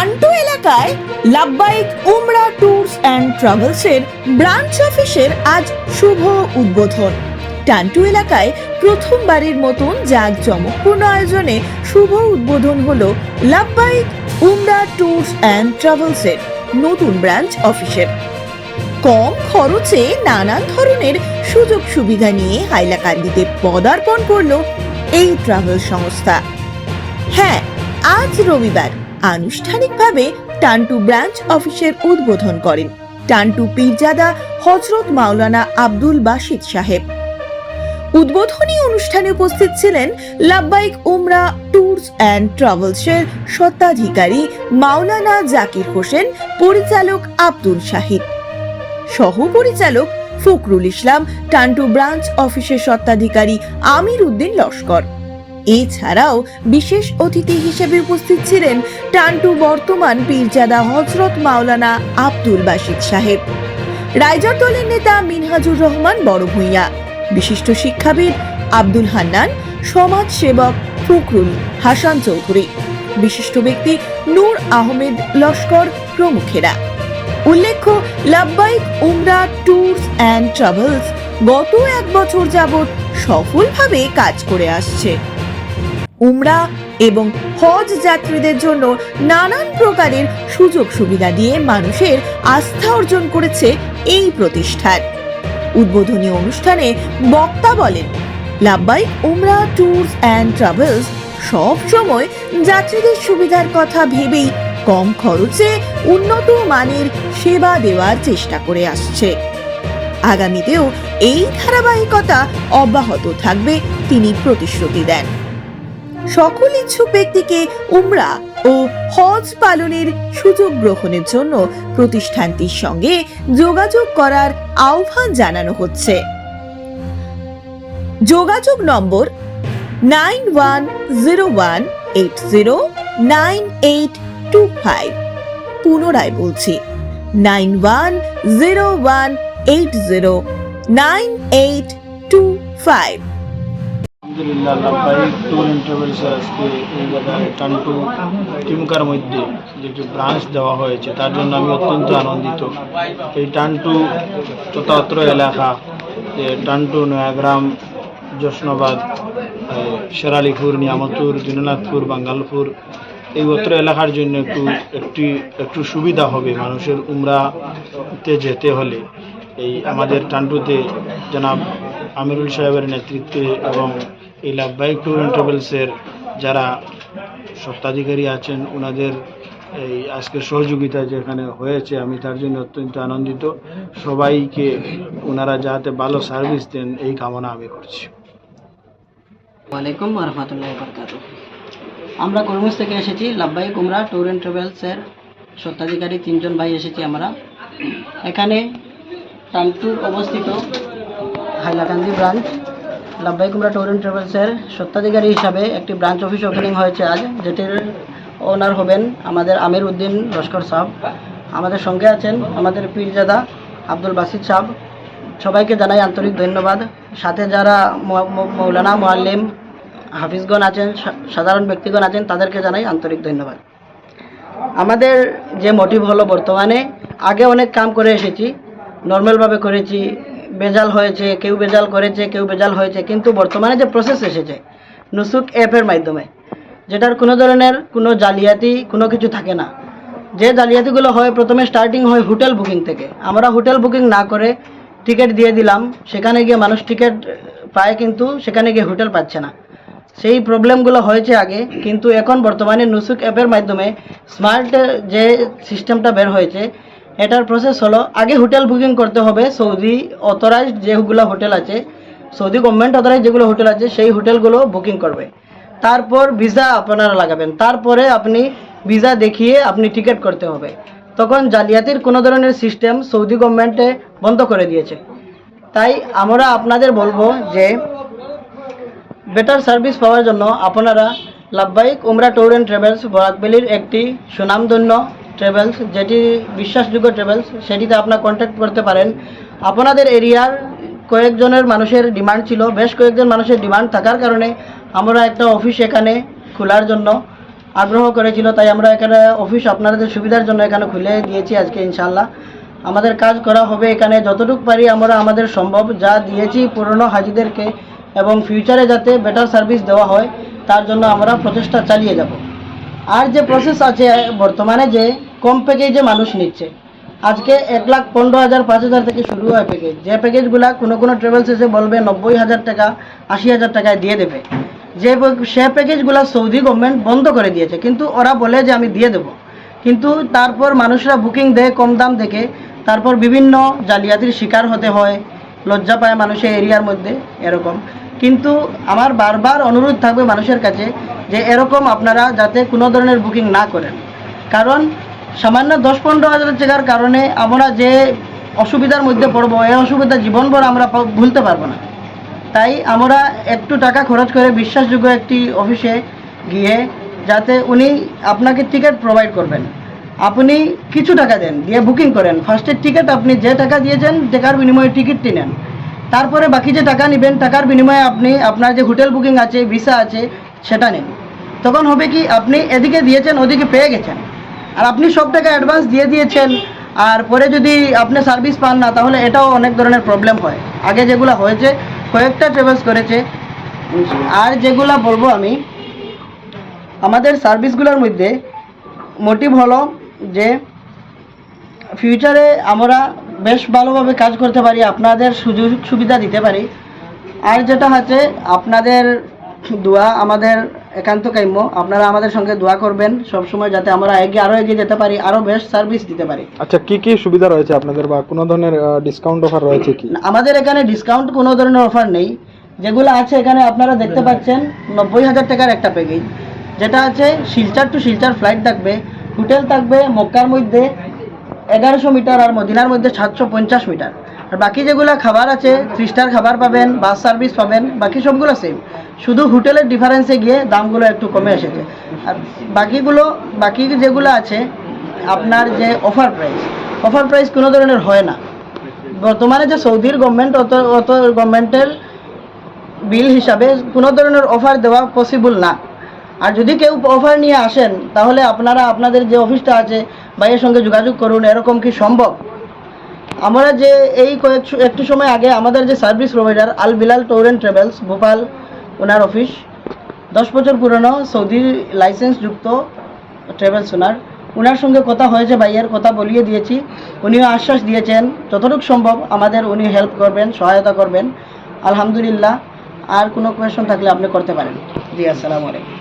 টান্টু এলাকায় লাভবাইক উমরা tours and ট্রাভেলসের branch অফিসের আজ শুভ উদ্বোধন। টান্টু এলাকায় প্রথমবারের মতন জাঁকজমকপূর্ণ আয়োজনে শুভ উদ্বোধন হলো লাভবাইক উমরা ট্যুরস অ্যান্ড ট্রাভেলসের নতুন ব্রাঞ্চ অফিসের। কম খরচে নানান ধরনের সুযোগ সুবিধা নিয়ে হাইলাকান্দিতে পদার্পণ করল এই ট্রাভেল সংস্থা। হ্যাঁ আজ রবিবার। আনুষ্ঠানিকভাবে টান্টু ব্রাঞ্চ অফিসের উদ্বোধন করেন। টান্টু পীরজাদা হজরত মাওলানা আব্দুল বাসিদ সাহেব। উদ্বোধনী অনুষ্ঠানে উপস্থিত ছিলেন লাভবাইক উমরা ট্যুরস অ্যান্ড ট্রাভেলসের স্বত্বাধিকারী মাওলানা জাকির হোসেন, পরিচালক আব্দুল শাহিদ। সহ পরিচালক ফখরুল ইসলাম, টান্টু ব্রাঞ্চ অফিসের স্বত্বাধিকারী আমির উদ্দিন লস্কর। এছাড়াও বিশেষ অতিথি হিসেবে উপস্থিত ছিলেন টান্টু বর্তমান পীরজাদা হজরত মাওলানা আব্দুল বাসিদ সাহেব। রাইজার দলের নেতা মিনহাজুর রহমান বড় ভূঁইয়া। বিশিষ্ট শিক্ষাবিদ আব্দুল হান্নান, সমাজ সেবক ফখরুল হাসান চৌধুরী। বিশিষ্ট ব্যক্তি নূর আহমেদ লস্কর প্রমুখেরা। উল্লেখ্য লাভবাইক উমরা ট্যুরস অ্যান্ড ট্রাভেলস গত এক বছর যাবৎ সফলভাবে কাজ করে আসছে। উমরা এবং হজ যাত্রীদের জন্য নানান প্রকারের সুযোগ সুবিধা দিয়ে মানুষের আস্থা অর্জন করেছে এই প্রতিষ্ঠান। উদ্বোধনী অনুষ্ঠানে বক্তা বলেন, লাভবাই, উমরা ট্যুরস অ্যান্ড ট্রাভেলস সব সময় যাত্রীদের সুবিধার কথা ভেবেই কম খরচে উন্নত মানের সেবা দেওয়ার চেষ্টা করে আসছে। আগামীতেও এই ধারাবাহিকতা অব্যাহত থাকবে, তিনি প্রতিশ্রুতি দেন। সকল ইচ্ছুক ব্যক্তিকে উমরা ও হজ পালনের সুযোগ গ্রহণের জন্য প্রতিষ্ঠানটির সঙ্গে যোগাযোগ করার আহ্বান জানানো হচ্ছে। যোগাযোগ নম্বর nine one zero one eight zero nine eight two five. পুনরায় বলছি, nine one zero one eight zero nine eight two five. আলহামদুলিল্লাহ লাভবাহিক ট্যুর অ্যান্ড ট্রাভেলস আজকে এই জায়গায় টান্টু টিমকার মধ্যে যে একটি ব্রাঞ্চ দেওয়া হয়েছে, তার জন্য আমি অত্যন্ত আনন্দিত। এই টান্টু চতাত্র এলাকা যে টান্টু নয়াগ্রাম জশনাবাদ শেরালিপুর নিয়ামতুর দিননাথপুর বাঙ্গালপুর, এই অত্র এলাকার জন্য একটু, একটি, একটু সুবিধা হবে মানুষের উমরাতে যেতে হলে। এই আমাদের টান্টুতে জনাব আমিরুল সাহেবের নেতৃত্বে এবং এই লাভবাহিক ট্যুর অ্যান্ড ট্রাভেলসের যারা সত্ত্বাধিকারী আছেন ওনাদের এই আজকের সহযোগিতা যেখানে হয়েছে, আমি তার জন্য অত্যন্ত আনন্দিত। সবাইকে ওনারা যাতে ভালো সার্ভিস দেন, এই কামনা আমি করছি। ওয়ালাইকুম রহমতুল্লাহ বরকাত। আমরা কর্মস থেকে এসেছি লাভবাই কুমরা ট্যুর অ্যান্ড ট্রাভেলসের স্বত্বাধিকারী তিনজন ভাই এসেছি আমরা। এখানে টানটুর অবস্থিত হাইলাকান্দি ব্রাঞ্চ। লাভবাই কুমরা ট্যুর অ্যান্ড ট্রাভেলসের স্বত্বাধিকারী হিসাবে একটি ব্রাঞ্চ অফিস ওপেনিং হয়েছে আজ, যেটির ওনার হবেন আমাদের আমির উদ্দিন লস্কর সাহ। আমাদের সঙ্গে আছেন আমাদের পীরজাদা আব্দুল বাসিদ সাহ। সবাইকে জানাই আন্তরিক ধন্যবাদ। সাথে যারা মৌলানা, মোয়াল্লিম, হাফিজগণ আছেন সাধারণ ব্যক্তিগণ আছেন, তাদেরকে জানাই আন্তরিক ধন্যবাদ। আমাদের যে মোটিভ হলো বর্তমানে, আগে অনেক কাম করে এসেছি নর্মালভাবে করেছি বেজাল হয়েছে, কেউ বেজাল করেছে, কেউ বেজাল হয়েছে, কিন্তু বর্তমানে যে প্রসেস এসেছে, নুসুক অ্যাপের মাধ্যমে, যেটার কোনো ধরনের কোনো জালিয়াতি, কোনো কিছু থাকে না। যে জালিয়াতিগুলো হয়, প্রথমে স্টার্টিং হয় হোটেল বুকিং থেকে। আমরা হোটেল বুকিং না করে টিকিট দিয়ে দিলাম, সেখানে গিয়ে মানুষ টিকিট পায় কিন্তু সেখানে গিয়ে হোটেল পাচ্ছে না। সেই প্রবলেমগুলো হয়েছে আগে, কিন্তু এখন বর্তমানে নুসুক অ্যাপের মাধ্যমে স্মার্ট যে সিস্টেমটা বের হয়েছে এটার প্রসেস হলো, আগে হোটেল বুকিং করতে হবে, সৌদি অথরাইজড যেগুলো হোটেল আছে, সৌদি গভর্নমেন্ট অথরাইজ যেগুলো হোটেল আছে, সেই হোটেলগুলো বুকিং করবে। তারপর ভিসা আপনারা লাগাবেন। তারপরে আপনি ভিসা দেখিয়ে আপনি টিকিট করতে হবে। তখন জালিয়াতির কোনো ধরনের সিস্টেম সৌদি গভর্নমেন্টে বন্ধ করে দিয়েছে। তাই আমরা আপনাদের বলব যে বেটার সার্ভিস পাওয়ার জন্য আপনারা লাভবাহিক উমরা ট্যুর অ্যান্ড ট্রাভেলস বরাকবেলির একটি সুনামধন্য ট্রাভেলস যেটি বিশ্বাসযোগ্য ট্রাভেলস সেটিতে আপনার কন্ট্যাক্ট করতে পারেন। আপনাদের এরিয়ার কয়েকজনের মানুষের ডিমান্ড ছিল, বেশ কয়েকজন মানুষের ডিমান্ড থাকার কারণে আমরা একটা অফিস এখানে খোলার জন্য আগ্রহ করেছিল, তাই আমরা এখানে অফিস আপনাদের সুবিধার জন্য এখানে খুলে দিয়েছি আজকে ইনশাল্লাহ আমাদের কাজ করা হবে এখানে যতটুকু পারি আমরা আমাদের সম্ভব যা দিয়েছি পুরনো হাজিদেরকে এবং ফিউচারে যাতে বেটার সার্ভিস দেওয়া হয়, তার জন্য আমরা প্রচেষ্টা চালিয়ে যাব। আর যে প্রসেস আছে বর্তমানে যে কম প্যাকেজে মানুষ নিচ্ছে। আজকে এক লাখ পনেরো হাজার, পাঁচ হাজার থেকে শুরু হয় প্যাকেজ যে প্যাকেজগুলা কোনো কোনো ট্রাভেলস এসে বলবে নব্বই হাজার টাকা, আশি হাজার টাকায় দিয়ে দেবে। যে সে প্যাকেজগুলো সৌদি গভর্নমেন্ট বন্ধ করে দিয়েছে। কিন্তু ওরা বলে যে আমি দিয়ে দেবো। কিন্তু তারপর মানুষরা বুকিং দেয় কম দাম দেখে। তারপর বিভিন্ন জালিয়াতির শিকার হতে হয়। লজ্জা পায় মানুষের এরিয়ার মধ্যে, এরকম। কিন্তু আমার বারবার অনুরোধ থাকবে মানুষের কাছে যে এরকম আপনারা যাতে কোনো ধরনের বুকিং না করেন। কারণ সামান্য দশ পনেরো হাজার টাকার কারণে আমরা যে অসুবিধার মধ্যে পড়ব, এই অসুবিধা জীবনভর আমরা ভুলতে পারব না। তাই আমরা একটু টাকা খরচ করে বিশ্বাসযোগ্য একটি অফিসে গিয়ে যাতে উনি আপনাকে টিকিট প্রোভাইড করবেন। আপনি কিছু টাকা দেন, দিয়ে বুকিং করেন। ফার্স্টের টিকিট আপনি যে টাকা দিয়েছেন, টাকার বিনিময়ে টিকিটটি নেন তারপরে বাকি যে টাকা নেবেন, টাকার বিনিময়ে আপনি আপনার যে হোটেল বুকিং আছে ভিসা আছে, সেটা নেন। তখন হবে কি, আপনি এদিকে দিয়েছেন, ওদিকে পেয়ে গেছেন। আর আপনি সব টাকা অ্যাডভান্স দিয়ে দিয়েছেন, আর পরে যদি আপনি সার্ভিস পান না, তাহলে এটাও অনেক ধরনের প্রবলেম হয়। আগে যেগুলো হয়েছে, কয়েকটা ট্রাভেলস করেছে। আর যেগুলো বলব আমি, আমাদের সার্ভিসগুলোর মধ্যে মোটিভ হলো যে ফিউচারে আমরা বেশ ভালোভাবে কাজ করতে পারি, আপনাদের সুযোগ সুবিধা দিতে পারি। আর যেটা হচ্ছে, আপনাদের দোয়া, আমাদের একান্ত কাম্য। আপনারা আমাদের সঙ্গে দোয়া করবেন সব সময় যাতে আমরা এগিয়ে আরও এগিয়ে যেতে পারি আরও বেস্ট সার্ভিস দিতে পারি। আচ্ছা কি কি সুবিধা রয়েছে আপনাদের বা কোনো ধরনের ডিসকাউন্ট অফার রয়েছে কি? আমাদের এখানে ডিসকাউন্ট কোনো ধরনের অফার নেই। যেগুলো আছে এখানে আপনারা দেখতে পাচ্ছেন নব্বই হাজার টাকার একটা প্যাকেজ যেটা আছে শিলচার টু শিলচার ফ্লাইট থাকবে হোটেল থাকবে মক্কার মধ্যে এগারোশো মিটার আর মদিনার মধ্যে সাতশো পঞ্চাশ মিটার। আর বাকি যেগুলো খাবার আছে থ্রি স্টার খাবার পাবেন বাস সার্ভিস পাবেন, বাকি সবগুলো সেম শুধু হোটেলের ডিফারেন্সে গিয়ে দামগুলো একটু কমে এসেছে। আর বাকিগুলো, বাকি যেগুলো আছে, আপনার যে অফার প্রাইস অফার প্রাইস কোনো ধরনের হয় না। বর্তমানে যে সৌদির গভর্নমেন্ট অত অত গভর্নমেন্টের বিল হিসাবে কোনো ধরনের অফার দেওয়া পসিবল না। আর যদি কেউ অফার নিয়ে আসেন, তাহলে আপনারা, আপনাদের যে অফিসটা আছে, ভাইয়ের সঙ্গে যোগাযোগ করুন, এরকম কি সম্ভব? আমরা যে এই কয়েক একটু সময় আগে আমাদের যে service provider Al Bilal and travels Bhopal, owner office দশ বছর পুরনো সৌদি লাইসেন্সযুক্ত ট্রাভেলস ওনার ওনার সঙ্গে কথা হয়েছে ভাইয়ের, কথা বলিয়ে দিয়েছি। উনিও আশ্বাস দিয়েছেন, যতটুকু সম্ভব আমাদের উনি হেল্প করবেন, সহায়তা করবেন। আলহামদুলিল্লাহ, আর কোনো কোয়েশন থাকলে আপনি করতে পারেন। জি, আসসালামু আলাইকুম।